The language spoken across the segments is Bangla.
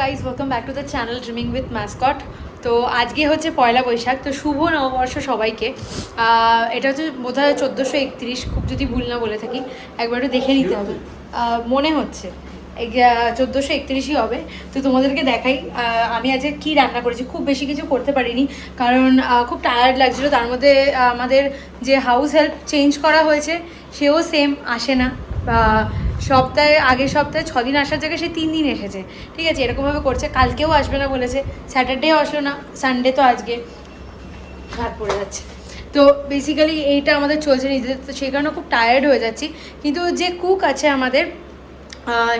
Guys welcome back to the channel dreaming with mascot তো আজকে হচ্ছে পয়লা বৈশাখ, তো শুভ নববর্ষ সবাইকে। এটা হচ্ছে বোধ হয় চোদ্দোশো একত্রিশ, খুব যদি ভুল না বলে থাকি, একবার একটু দেখে নিতে হবে। মনে হচ্ছে চোদ্দোশো একত্রিশই হবে। তো তোমাদেরকে দেখাই আমি আজকে কি রান্না করেছি, খুব বেশি কিছু করতে পারিনি, কারণ খুব টায়ার্ড লাগছিল। তার মধ্যে আমাদের যে হাউস হেল্প চেঞ্জ করা হয়েছে, সেও সেম আসে না। সপ্তাহে, আগের সপ্তাহে ছদিন আসার জায়গায় সে তিন দিন এসেছে। ঠিক আছে, এরকমভাবে করছে। কালকেও আসবে না বলেছে, স্যাটারডেও আসলো না, সানডে তো আজকে হাত পড়ে যাচ্ছে। তো বেসিক্যালি এইটা আমাদের চলছে নিজেদের, তো সেই কারণে খুব টায়ার্ড হয়ে যাচ্ছি। কিন্তু যে কুক আছে আমাদের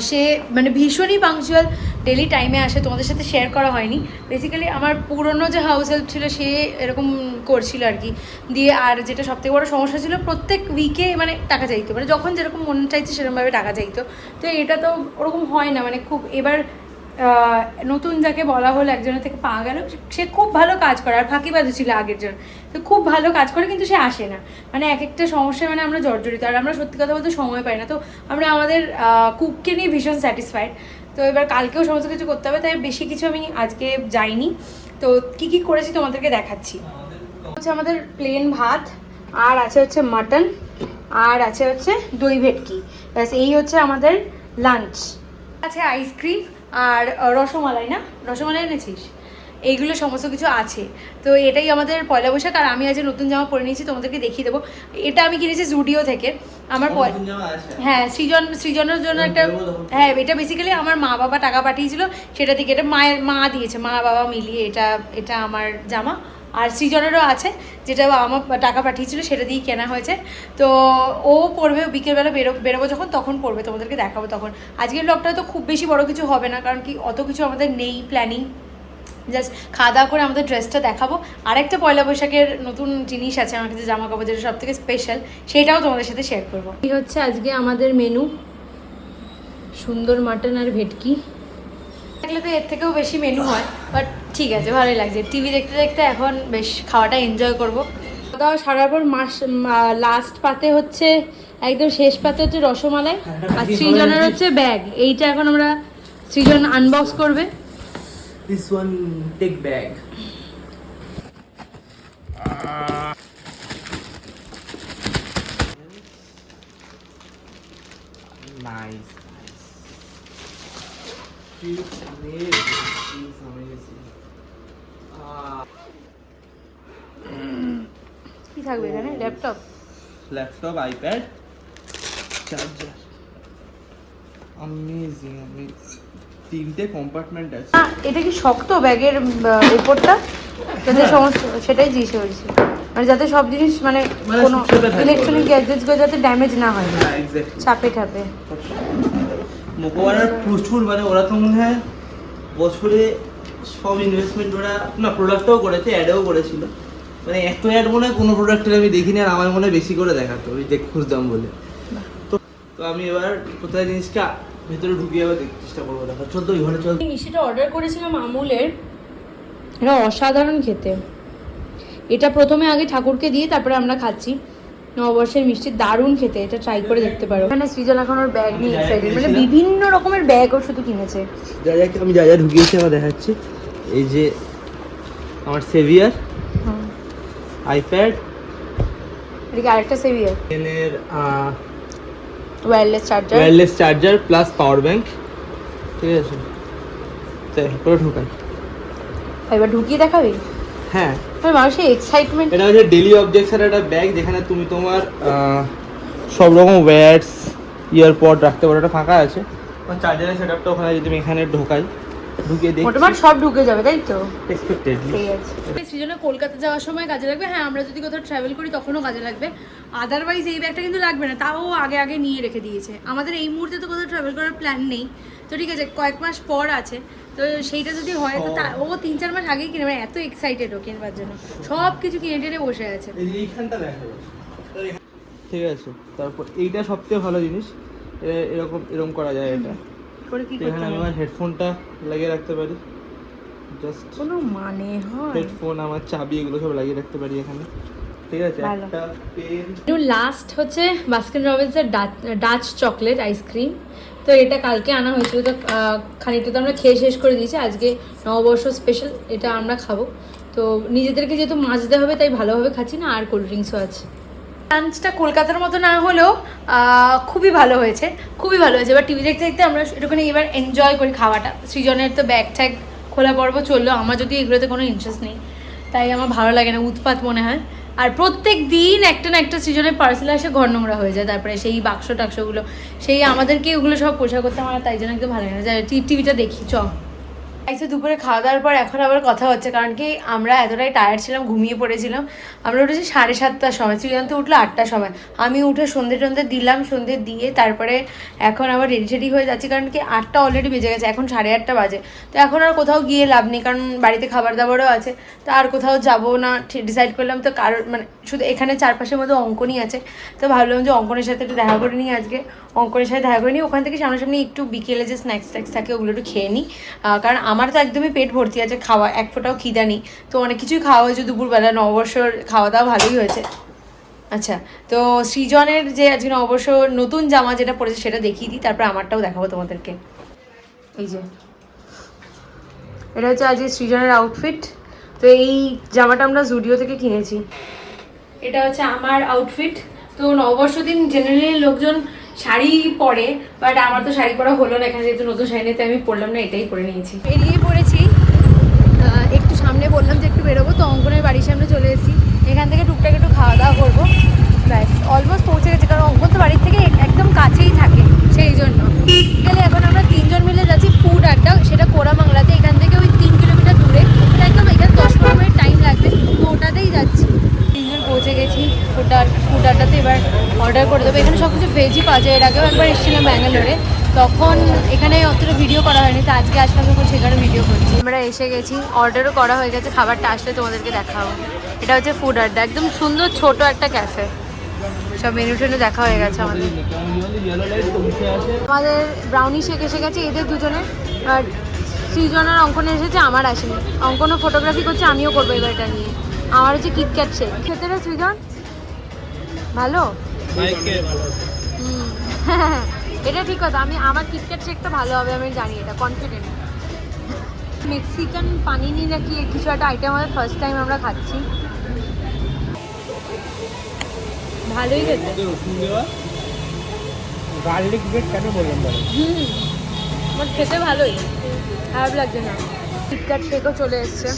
সে মানে ভীষণই পাংচুয়াল ডেলি টাইমে আসে, তোমাদের সাথে শেয়ার করা হয়নি। বেসিক্যালি আমার পুরনো যে হাউস হেল্প ছিল, সে এরকম করছিল আর কি। দিয়ে আর যেটা সবথেকে বড় সমস্যা ছিল, প্রত্যেক উইকে মানে টাকা চাইতো। মানে যখন যেরকম মন চাইছে, সেরকমভাবে টাকা চাইতো। তো এটা তো ওরকম হয় না। মানে খুব এবার নতুন যাকে বলা হলো, একজনের থেকে পাওয়া গেল, সে খুব ভালো কাজ করে। আর ফাঁকিবাজও ছিল আগের জন। তো খুব ভালো কাজ করে, কিন্তু সে আসে না। মানে এক একটা সমস্যায় মানে আমরা জর্জরিত। আর আমরা সত্যি কথা বলতে সময় পাই না। তো আমরা আমাদের কুককে নিয়ে ভীষণ স্যাটিসফাইড তো এবার কালকেও সমস্ত কিছু করতে হবে, তাই বেশি কিছু আমি আজকে যাইনি। তো কি কি করেছি তোমাদেরকে দেখাচ্ছি। হচ্ছে আমাদের প্লেন ভাত, আর আছে হচ্ছে মাটন আর আছে হচ্ছে দই ভেটকি। ব্যাস, এই হচ্ছে আমাদের লাঞ্চ আছে আইসক্রিম আর রসমালাই, না? রসমালাই এনেছিস? এইগুলো সমস্ত কিছু আছে। তো এটাই আমাদের পয়লা বৈশাখ, আর আমি আজ নতুন জামা পরে নিয়েছি, তোমাদেরকে দেখিয়ে দেবো। এটা আমি কিনেছি জুডিও থেকে। আমার হ্যাঁ সৃজন সৃজনের জন্য একটা হ্যাঁ এটা বেসিক্যালি আমার মা বাবা টাকা পাঠিয়েছিল সেটা থেকে এটা মায়ের মা দিয়েছে মা বাবা মিলিয়ে এটা এটা আমার জামা। আর সৃজনেরও আছে যেটা আমার টাকা পাঠিয়েছিল সেটা দিয়েই কেনা হয়েছে। তো ও পড়বে বিকেলবেলা বেরো বেরোবো যখন তখন পড়বে তোমাদেরকে দেখাবো তখন। আজকের ব্লগটা তো খুব বেশি বড় কিছু হবে না কারণ কি অত কিছু আমাদের নেই প্ল্যানিং জাস্ট খাওয়া দাওয়া করে আমাদের ড্রেসটা দেখাবো। আরেকটা পয়লা বৈশাখের নতুন জিনিস আছে আমার কাছে জামা কাপড় যেটা সব থেকে স্পেশাল সেটাও তোমাদের সাথে শেয়ার করব। এই হচ্ছে আজকে আমাদের মেনু সুন্দর মাটন আর ভেটকি। থাকলে তো এর থেকেও বেশি মেনু হয় বাট ঠিক আছে ভালোই লাগছে। টিভি দেখতে দেখতে এখন বেশ খাওয়াটা এনজয় করব। দাওয়া সারার পর মাস লাস্ট পাতে হচ্ছে একদম শেষ পাতে হচ্ছে রসমালাই আর সৃজনের হচ্ছে ব্যাগ এইটা এখন আমরা সৃজন আনবক্স করবে। This one take bag. Nice, nice. Feels amazing. Feels amazing. Ah, কি থাকবে এখানে laptop laptop, iPad, charger. Amazing, amazing. তিনটে কম্পার্টমেন্ট আছে। এটা কি শক্ত ব্যাগের উপরটা যাতে সমস্ত সেটাই জিজ্ঞেস করেছি। মানে যাতে সব জিনিস মানে মানে কোনো। ইলেকট্রনিক গ্যাজেটসগুলো যাতে ড্যামেজ না হয়। হ্যাঁ চাপে ঠাপে। মোকোয়ারার প্রচুর মানে ওরা তো মনে হয় বছরে সব ইনভেস্টমেন্ট ওরা না প্রোডাক্টও করেছে অ্যাডও করেছিল। মানে এত অ্যাড মনে হয় কোনো প্রোডাক্টের আমি দেখিনি আর আমার মনে হয় বেশি করে দেখাতো ওই যে খুঁজতাম বলে। তো আমি এবার কোথায় জিনিসটা ভেতরে আবার দেখতে চেষ্টা করব দেখা চল তো চল। মিষ্টিটা অর্ডার করেছিলাম আমুলের। এটা অসাধারণ খেতে। এটা প্রথমে আগে ঠাকুরকে দিয়ে তারপরে আমরা খাচ্ছি। নববর্ষের মিষ্টি দারুণ খেতে এটা ট্রাই করে দেখতে পারো। এখানে সৃজন এখন ওর ব্যাগ নিয়ে এক্সাইটেড মানে বিভিন্ন রকমের ব্যাগ ও শুধু কিনেছে। যা যা আমি যা যা ঢুকিয়েছি আমার দেখাচ্ছি। এই যে আমার সেভিয়ার। আইপ্যাড এটা কি আরেকটা সেভিয়ার এর wireless charger wireless charger plus power bank ঠিক আছে? পুরো ঢোকাই। এবার ঢুকিয়ে দেখাবি? হ্যাঁ। আমি মানুষের এক্সাইটমেন্ট এটা হচ্ছে ডেলি অবজেক্টের একটা ব্যাগ যেখানে তুমি তোমার সব রকম ওয়্যারস ইয়ারপড রাখতে পারো। এটা ফাঁকা আছে। চার্জারের সেট আপটা ওখানে যদি আমি এখানে ঢোকাই। ঢুকিয়ে দেখি মোটামুটি সব ঢুকে যাবে তাই তো? এক্সপেক্টেডলি ঠিক আছে। সৃজনে কলকাতা যাওয়ার সময় কাজে লাগবে। হ্যাঁ আমরা যদি কোথাও ট্রাভেল করি তখনও কাজে লাগবে। আদারওয়াইজ এই ব্যাগটা কিন্তু লাগবে না। তাও ও আগে আগে নিয়ে রেখে দিয়েছে। আমাদের এই মুহূর্তে তো কোথাও ট্রাভেল করার প্ল্যান নেই। তো ঠিক আছে কয়েক মাস পর আছে। তো সেইটা যদি হয় তো তা- ও তিন চার মাস আগেই কিনে মানে এত এক্সাইটেড ও কিনবার জন্য। সব কিছু কিনে টেনে বসে আছে। ঠিক আছে তারপর এইটা সবথেকে ভালো জিনিস। এরকম এরকম করা যায় এটা। করে কি করতে হবে? আমার হেডফোনটা লাগিয়ে রাখতে পারি। জাস্ট কোনো মানে হয়? হেডফোন আমার চাবি এগুলো সব লাগিয়ে রাখতে পারি এখানে। ঠিক আছে? ভালো। লাস্ট হচ্ছে বাস্কিন রবিন্সের ডাচ চকলেট আইসক্রিম তো এটা কালকে আনা হয়েছিল। তো খানিকটা তো আমরা খেয়ে শেষ করে দিয়েছি। আজকে নববর্ষ স্পেশাল এটা আমরা খাব। তো নিজেদেরকে যেহেতু মাজতে হবে তাই ভালোভাবে খাচ্ছি না আর কোল্ড ড্রিঙ্কসও আছে। লাঞ্চটা কলকাতার মতো না হলেও খুবই ভালো হয়েছে। খুবই ভালো হয়েছে। এবার টিভি দেখতে দেখতে আমরা একটুখানি এবার এনজয় করি খাওয়াটা। সৃজনের তো ব্যাগ ট্যাগ খোলা পর্ব চলল। আমার যদি এগুলোতে কোনো ইন্টারেস্ট নেই, তাই আমার ভালো লাগে না, উৎপাত মনে হয়। আর প্রত্যেক দিন একটা না একটা সৃজনের পার্সেল আসে, ঘর নোংরা হয়ে যায়। তারপরে সেই বাক্স টাক্সগুলো সেই আমাদেরকে ওগুলো সব পোষা করতে আমার তাই জন্য একদম ভালো লাগে না। টিভিটা দেখি, চ। আইসে দুপুরে খাওয়া দাওয়ার পর এখন আবার কথা হচ্ছে, কারণ কি আমরা এতটাই টায়ার্ড ছিলাম, ঘুমিয়ে পড়েছিলাম। আমরা উঠেছি সাড়ে সাতটার সময় শ্রীকান্ত উঠল আটটার সময়। আমি উঠে সন্ধে টন্ধে দিলাম, সন্ধে দিয়ে তারপরে এখন আবার রেডি রেডি হয়ে যাচ্ছি, কারণ কি আটটা অলরেডি বেজে গেছে, এখন সাড়ে আটটা বাজে। তো এখন আর কোথাও গিয়ে লাভ নেই, কারণ বাড়িতে খাবার দাবারও আছে। তো আর কোথাও যাব না ডিসাইড করলাম, তো কারোর মানে শুধু এখানে চারপাশের মধ্যে অঙ্কনই আছে। তো ভাবলাম যে অঙ্কনের সাথে একটু দেখা করে নিই আজকে। অঙ্কনের সাথে দেখা করে নিই। ওখান থেকে সামনাসামনি একটু বিকেলে যে স্ন্যাক্স ট্যাক্স থাকে, ওগুলো একটু খেয়ে নিই। কারণ আমার তো একদমই পেট ভর্তি আছে, খাওয়া, এক ফোঁটাও খিদা নেই। তো অনেক কিছুই খাওয়া হয়েছে দুপুরবেলা, নববর্ষর খাওয়া দাওয়া ভালোই হয়েছে। আচ্ছা তো সৃজনের যে আজকে নববর্ষ নতুন জামা যেটা পরেছে সেটা দেখিয়ে দিই, তারপর আমারটাও দেখাবো তোমাদেরকে। এই যে, এটা হচ্ছে আজকে সৃজনের আউটফিট তো এই জামাটা আমরা জুডিও থেকে কিনেছি। এটা হচ্ছে আমার আউটফিট তো নববর্ষ দিন জেনারেলি লোকজন শাড়ি পরে বাট আমার তো শাড়ি পরা হলো না, এখানে যেহেতু নতুন শাড়ি নিতে আমি পরলাম না, এটাই পরে নিয়েছি। বেরিয়ে পড়েছি। একটু সামনে বললাম যে একটু বেরোবো, তো অঙ্কনের বাড়ির সামনে চলে এসেছি। এখান থেকে টুকটাক একটু খাওয়া দাওয়া করব। ব্যাস অলমোস্ট পৌঁছে গেছে কারণ অঙ্কন তো বাড়ির থেকে একদম কাছেই থাকে সেই জন্য গেলে এখন আমরা তিনজন মিলে যাচ্ছি ফুড আড্ডা সেটা কোরামাংলাতে এখান থেকে ওই তিন কিলোমিটার দূরে তো একদম এখানে দশ পনেরো মিনিট টাইম লাগবে তো ওটাতেই যাচ্ছি তিনজন পৌঁছে গেছি ফুড ফুড আড্ডাতে এবার অর্ডার করে দেবো এখানে সব কিছু ভেজই পাওয়া যায় এর আগেও একবার এসেছিলাম ব্যাঙ্গালোরে তখন এখানে অতটা ভিডিও করা হয়নি তো আজকে আসলাম যখন সেখানে ভিডিও করছি। আমরা এসে গেছি অর্ডারও করা হয়ে গেছে খাবারটা আসলে তোমাদেরকে দেখাবো। এটা হচ্ছে ফুড আড্ডা একদম সুন্দর ছোট একটা ক্যাফে সব মেনু টেনু দেখা হয়ে গেছে আমাদের। আমাদের ব্রাউনি শেক এসে গেছে এদের দুজনের আর সৃজনের অঙ্কনে এসেছে আমার আসেনি। অঙ্কনও ফটোগ্রাফি করছে আমিও করব এবার এটা নিয়ে। আমার হচ্ছে কিটক্যাট শেক খেতে রে সৃজন? ভালো? হুম। এটা ঠিক কথা আমি আমার কিটক্যাট শেকটা ভালো হবে আমি জানি এটা কনফিডেন্ট মেক্সিকান পানিনি নাকি কিছু একটা আইটেম আমাদের ফার্স্ট টাইম আমরা খাচ্ছি। ভালোই খেতে। গার্লিক ব্রেড কেন বললাম বলো? হুম আমার খেতে ভালোই খারাপ লাগছে না। কিটক্যাট শেকও চলে এসছে।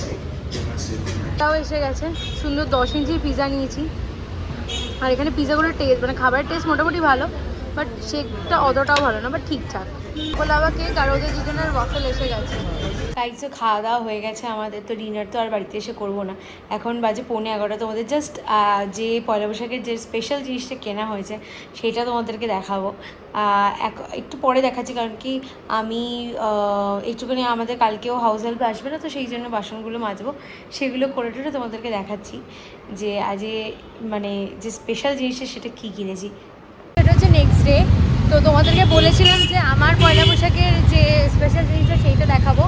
তাও এসে গেছে সুন্দর দশ ইঞ্চির পিৎজা নিয়েছি। আর এখানে পিৎজাগুলোর টেস্ট মানে খাবারের টেস্ট মোটামুটি ভালো। বাট শেকটা অতটাও ভালো না, বাট ঠিকঠাক। গোলাবা কেক আর ওদের দুজনের ওয়াফেল এসে গেছে। গাইছে খাওয়া দাওয়া হয়ে গেছে আমাদের, তো ডিনার তো আর বাড়িতে এসে করব না। এখন বাজে পৌনে এগারোটা, তোমাদের জাস্ট যে পয়লা বৈশাখের যে স্পেশাল জিনিসটা কেনা হয়েছে, সেটা তোমাদেরকে দেখাবো। এক- একটু পরে দেখাচ্ছি, কারণ কি আমি একটুখানি আমাদের কালকেও হাউস হেল্প আসবে না, তো সেই জন্য বাসনগুলো মাজবো। সেগুলো করে টোরে তোমাদেরকে দেখাচ্ছি যে, আজ মানে যে স্পেশাল জিনিসটা সেটা কী কিনেছি। ডে তো তোমাদেরকে বলেছিলাম যে আমার পয়লা বৈশাখের যে স্পেশাল জিনিসটা সেইটা দেখাবো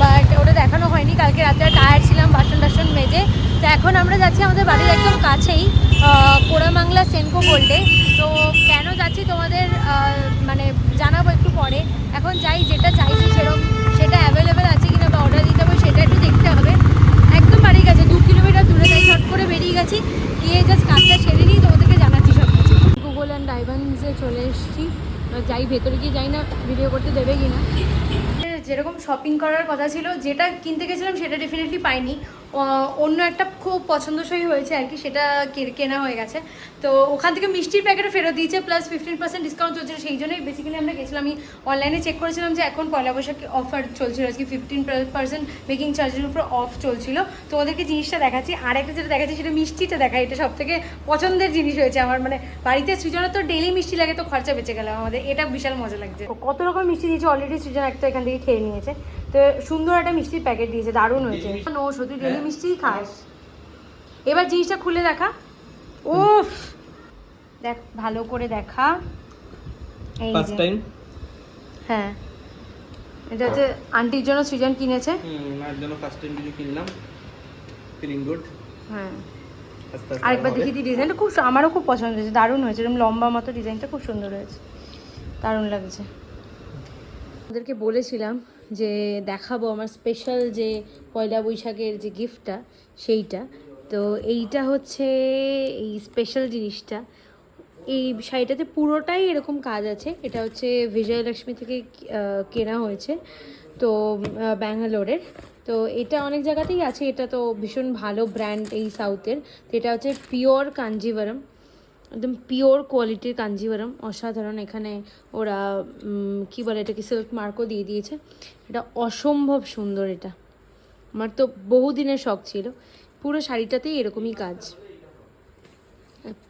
বাট ওটা দেখানো হয়নি। কালকে রাতে টায়ার ছিলাম বাসন টাসন মেজে। তো এখন আমরা যাচ্ছি আমাদের বাড়ির একদম কাছেই আহ, পোড়ামাংলা সেনকো গোল্ডে তো কেন যাচ্ছি তোমাদের মানে জানাব একটু পরে। এখন যাই যেটা চাইছি সেরকম সেটা অ্যাভেলেবেল আছে কিনা বা অর্ডার দিতে হবে সেটা একটু দেখতে হবে। একদম বাড়ির কাছে দু কিলোমিটার দূরে তাই শর্ট করে বেরিয়ে গেছি। গিয়ে জাস্ট কাজটা সেরে নিই তোমাদেরকে গুগল অ্যান্ড ডাইভান্সে চলে এসেছি। যাই ভেতরে গিয়ে যাই না ভিডিও করতে দেবে কি না যেরকম শপিং করার কথা ছিল, যেটা কিনতে গেছিলাম, সেটা ডেফিনেটলি পাইনি। অন্য একটা খুব পছন্দসই হয়েছে আর কি সেটা কে- কেনা হয়ে গেছে। তো ওখান থেকে মিষ্টির প্যাকেটও ফেরত দিয়েছে প্লাস ফিফটিন পার্সেন্ট ডিসকাউন্ট চলছিল সেই জন্যই বেসিক্যালি আমরা গেছিলাম। আমি অনলাইনে চেক করেছিলাম যে এখন পয়লা বৈশাখ অফার চলছিল আজকে ফিফটিন পার্সেন্ট মেকিং চার্জের উপর অফ চলছিল। তো ওদেরকে জিনিসটা দেখাচ্ছি আর একটা যেটা দেখাচ্ছি সেটা মিষ্টিটা দেখা এটা সব থেকে পছন্দের জিনিস হয়েছে আমার। মানে বাড়িতে সৃজনের তো ডেলি মিষ্টি লাগে তো খরচা বেঁচে গেল আমাদের এটা বিশাল মজা লাগছে। কত রকম মিষ্টি দিয়েছে অলরেডি সৃজন একটা এখান থেকে খেয়ে নিয়েছে। তো সুন্দর একটা মিষ্টির প্যাকেট দিয়েছে দারুণ হয়েছে। নো শুধু ডেলি মিষ্টিই খাস। এবার জিনিসটা খুলে দেখা। উফ! দেখ ভালো করে দেখা। এই ফার্স্ট টাইম হ্যাঁ। এটা হচ্ছে আন্টির জন্য সৃজন কিনেছে। হুম আর জন্য ফার্স্ট টাইম কিছু কিনলাম। ফিলিং গুড হ্যাঁ। আরেকবার দেখি দিই ডিজাইনটা খুব আমারও খুব পছন্দ হয়েছে। দারুণ হয়েছে। এরকম লম্বা মতো ডিজাইনটা খুব সুন্দর হয়েছে। দারুণ লাগছে। ওদেরকে বলেছিলাম যে দেখাবো আমার স্পেশাল যে পয়লা বৈশাখের যে গিফটটা সেইটা। তো এইটা হচ্ছে এই স্পেশাল জিনিসটা। এই শাড়িটাতে পুরোটাই এরকম কাজ আছে। এটা হচ্ছে বিজয়লক্ষ্মী থেকে কেনা হয়েছে। তো ব্যাঙ্গালোরের। তো এটা অনেক জায়গাতেই আছে। এটা তো ভীষণ ভালো ব্র্যান্ড এই সাউথের তো এটা হচ্ছে পিওর কাঞ্জিভারম একদম পিওর কোয়ালিটির কাঞ্জিভারম অসাধারণ। এখানে ওরা কি বলে এটাকে সিল্ক মার্কও দিয়ে দিয়েছে। এটা অসম্ভব সুন্দর এটা। আমার তো বহুদিনের শখ ছিল। পুরো শাড়িটাতেই এরকমই কাজ।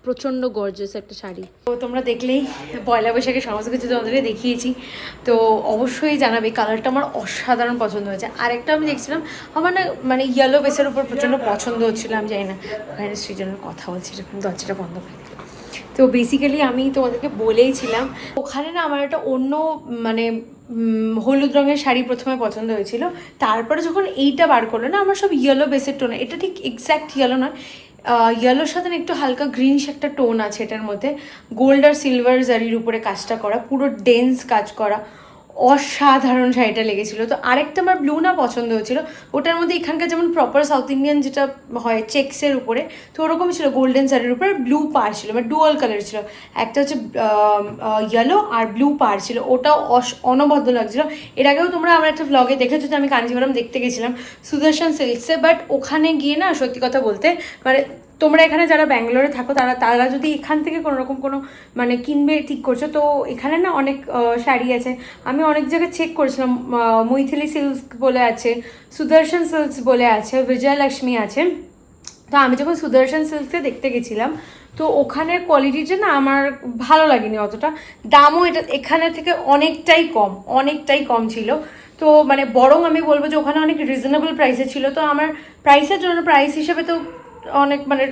প্রচণ্ড গর্জাস একটা শাড়ি। তো তোমরা দেখলেই পয়লা বৈশাখে সমস্ত কিছু তোমাদেরকে দেখিয়েছি। তো অবশ্যই জানাবে, কালারটা আমার অসাধারণ পছন্দ হয়েছে। আরেকটা আমি দেখছিলাম, আমার না মানে ইয়েলো বেসের উপর প্রচণ্ড পছন্দ হচ্ছিল, আমি জানি না। ওখানে সৃজনের কথা বলছি যখন দরজাটা বন্ধ করে। তো বেসিক্যালি আমি তোমাদেরকে বলেইছিলাম, ওখানে না আমার একটা অন্য মানে হলুদ রঙের শাড়ি প্রথমে পছন্দ হয়েছিল, তারপরে যখন এইটা বার করল না, আমার সব ইয়েলো বেসের টোন এটা ঠিক এক্স্যাক্ট ইয়েলো নয় ইয়েলোর সাথে না একটু হালকা গ্রিনিশ একটা টোন আছে এটার মধ্যে গোল্ড আর সিলভার জারির উপরে কাজটা করা, পুরো ডেন্স কাজ করা অসাধারণ শাড়িটা লেগেছিলো। তো আরেকটা আমার ব্লু না পছন্দ হয়েছিল, ওটার মধ্যে এখানকার যেমন প্রপার সাউথ ইন্ডিয়ান যেটা হয় চেক্সের উপরে, তো ওরকম ছিল গোল্ডেন শাড়ির উপরে ব্লু পার ছিল মানে ডুয়াল কালার ছিল। একটা হচ্ছে ইয়েলো আর ব্লু পার ছিল ওটাও অস- অনবদ্য লাগছিল। এর আগেও তোমরা আমার একটা ভ্লগে দেখেছ যে আমি কাঞ্জিভারম দেখতে গেছিলাম সুদর্শন সিল্কসে বাট ওখানে গিয়ে না সত্যি কথা বলতে মানে তোমরা এখানে যারা ব্যাঙ্গালোরে থাকো, তারা তারা যদি এখান থেকে কোনো রকম কোনো মানে কিনবে, ঠিক করছ, তো এখানে না অনেক শাড়ি আছে। আমি অনেক জায়গায় চেক করেছিলাম মৈথিলি সিল্ক বলে আছে, সুদর্শন সিল্কস বলে আছে, বিজয়লক্ষ্মী আছে। তো আমি যখন সুদর্শন সিল্কসে দেখতে গেছিলাম, তো ওখানের কোয়ালিটিটা না আমার ভালো লাগেনি অতটা। দামও এটা, এখানে থেকে অনেকটাই কম অনেকটাই কম ছিল। তো মানে বরং আমি বলব যে ওখানে অনেক রিজনেবল প্রাইসে ছিল। তো আমার প্রাইসের জন্য প্রাইস হিসেবে তো অনেক মানে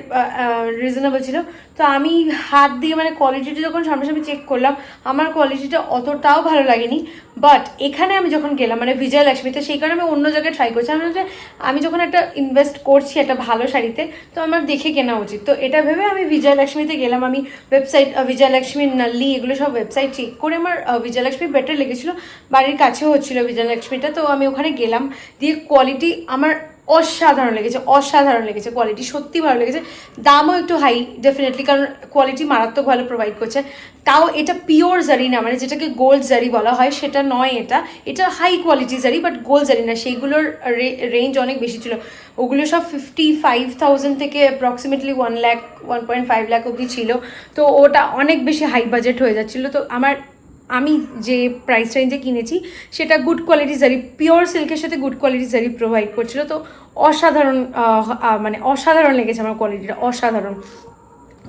রিজনেবল ছিল। তো আমি হাত দিয়ে মানে কোয়ালিটিটা যখন সামনাসামনি চেক করলাম, আমার কোয়ালিটিটা অতটাও ভালো লাগেনি। বাট এখানে আমি যখন গেলাম মানে বিজয়লক্ষ্মীতে, সেই কারণে আমি অন্য জায়গায় ট্রাই করছি। আমি যে আমি যখন একটা ইনভেস্ট করছি একটা ভালো শাড়িতে, তো আমার দেখে কেনা উচিত। তো এটা ভেবে আমি বিজয়লক্ষ্মীতে গেলাম। আমি ওয়েবসাইট বিজয়লক্ষ্মী নাল্লি, এগুলো সব ওয়েবসাইট চেক করে আমার বিজয়লক্ষ্মী বেটার লেগেছিলো। বাড়ির কাছেও হচ্ছিল বিজয়লক্ষ্মীটা। তো আমি ওখানে গেলাম। দিয়ে কোয়ালিটি আমার অসাধারণ লেগেছে অসাধারণ লেগেছে কোয়ালিটি সত্যি ভালো লেগেছে। দামও একটু হাই ডেফিনেটলি কারণ কোয়ালিটি মারাত্মক ভালো প্রোভাইড করছে। তাও এটা পিওর জারি না মানে যেটাকে গোল্ড জারি বলা হয়, সেটা নয় এটা। এটা high quality zari but gold zari না। সেইগুলোর রেঞ্জ অনেক বেশি ছিল। ওগুলো সব ফিফটি ফাইভ থাউজেন্ড থেকে approximately one lakh one point five lakh অবধি ছিল। তো ওটা অনেক বেশি হাই বাজেট হয়ে যাচ্ছিল। তো আমার আমি যে প্রাইস রেঞ্জে কিনেছি, সেটা গুড কোয়ালিটি জারি পিওর সিল্কের সাথে গুড কোয়ালিটি জারি প্রোভাইড করছিল। তো অসাধারণ মানে অসাধারণ লেগেছে আমার কোয়ালিটিটা অসাধারণ।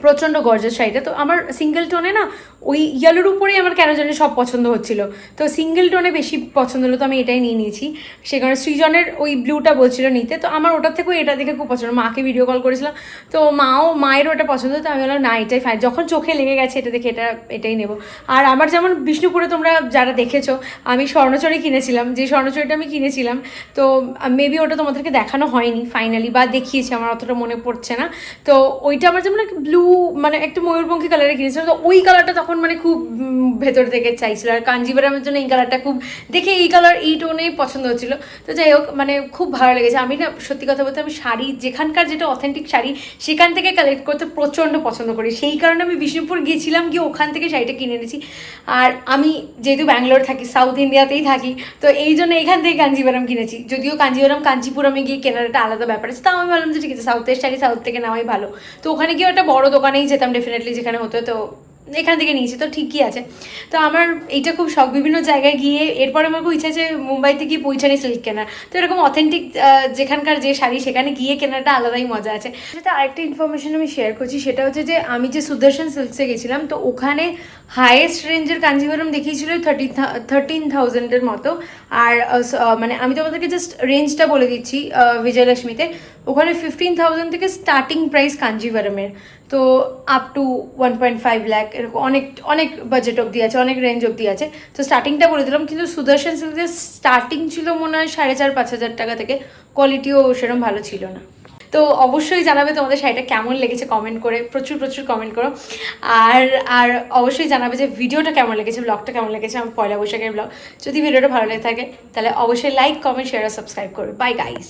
প্রচণ্ড গর্জাস শাড়িটা। তো আমার সিঙ্গেল টোনে না, ওই ইয়েলোর উপরেই আমার কেন জানি সব পছন্দ হচ্ছিল। তো সিঙ্গেল টোনে বেশি পছন্দ হলো, তো আমি এটাই নিয়ে নিয়েছি। সে কারণে সৃজনের ওই ব্লুটা বলছিল নিতে। তো আমার ওটার থেকেও এটা দেখে খুব পছন্দ। মাকে ভিডিও কল করেছিলাম। তো মাও, মায়েরও ওটা পছন্দ। তো আমি বললাম, না, এটাই ফাইন যখন চোখে লেগে গেছে এটা দেখে এটা, এটাই নেব। আর আমার যেমন বিষ্ণুপুরে তোমরা যারা দেখেছ, আমি স্বর্ণচরী কিনেছিলাম। যে স্বর্ণচরীটা আমি কিনেছিলাম, তো মেবি ওটা তোমাদেরকে দেখানো হয়নি ফাইনালি বা দেখিয়েছি, আমার অতটা মনে পড়ছে না। তো ওইটা আমার যেমন ব্লু মানে একটু ময়ূরপঙ্খী কালারে কিনেছিলাম তো ওই কালারটা তখন মানে খুব ভেতর থেকে চাইছিল। আর কাঞ্জিবরামের জন্য এই কালারটা খুব, দেখে এই কালার এই টোনেই পছন্দ হচ্ছিল। তো যাই হোক মানে খুব ভালো লেগেছে। আমি না, সত্যি কথা বলতে আমি শাড়ি, যেখানকার যেটা অথেন্টিক শাড়ি, সেখান থেকে কালেক্ট করতে প্রচণ্ড পছন্দ করি। সেই কারণে আমি বিষ্ণুপুর গিয়েছিলাম, গিয়ে ওখান থেকে শাড়িটা কিনে এনেছি। আর আমি যেহেতু ব্যাঙ্গালোর থাকি সাউথ ইন্ডিয়াতেই থাকি, তো এই জন্য এখান থেকে কাঞ্জিবরম কিনেছি। যদিও কাঞ্জিবরম কাঞ্চিপুরমে গিয়ে কেনার একটা আলাদা ব্যাপার আছে, তাও আমি ভাবলাম যে ঠিক আছে সাউথের শাড়ি সাউথ থেকে নেওয়াই ভালো। তো ওখানে গিয়ে একটা বড় দোকানেই যেতাম ডেফিনেটলি যেখানে হতো, তো এখান থেকে নিয়েছি, তো ঠিকই আছে। তো আমার এইটা খুব শখ, বিভিন্ন জায়গায় গিয়ে এরপরে আমার খুব ইচ্ছা আছে মুম্বাইতে গিয়ে পৌঁছানি সিল্ক কেনার। তো এরকম অথেন্টিক যেখানকার যে শাড়ি, সেখানে গিয়ে কেনাটা আলাদাই মজা আছে। সেটা আরেকটা ইনফরমেশন আমি শেয়ার করছি, সেটা হচ্ছে যে আমি যে সুদর্শন সিল্কসে গেছিলাম, তো ওখানে হায়েস্ট রেঞ্জের কাঞ্জিভারম দেখিয়েছিল থার্টি থার্টিন থাউজেন্ডের মতো। আর মানে আমি তোমাদেরকে জাস্ট রেঞ্জটা বলে দিচ্ছি বিজয়লক্ষ্মীতে। ওখানে ফিফটিন থাউজেন্ড থেকে স্টার্টিং প্রাইস কাঞ্জিভারমের তো up to one point five lakh এরকম অনেক অনেক বাজেট অবধি আছে, অনেক রেঞ্জ অবধি আছে। তো স্টার্টিংটা বলে দিলাম, কিন্তু সুদর্শন সিল্কের স্টার্টিং ছিল মনে হয় সাড়ে চার, পাঁচ হাজার টাকা থেকে। কোয়ালিটিও সেরকম ভালো ছিল না। তো অবশ্যই জানাবে তোমাদের শাড়িটা কেমন লেগেছে কমেন্ট করে, প্রচুর প্রচুর কমেন্ট করো। আর আর অবশ্যই জানাবে যে ভিডিওটা কেমন লেগেছে ব্লগটা কেমন লেগেছে, আমার পয়লা বৈশাখের ব্লগ যদি ভিডিওটা ভালো লেগে থাকে, তাহলে অবশ্যই লাইক কমেন্ট শেয়ার আর সাবস্ক্রাইব করবে বাই গাইস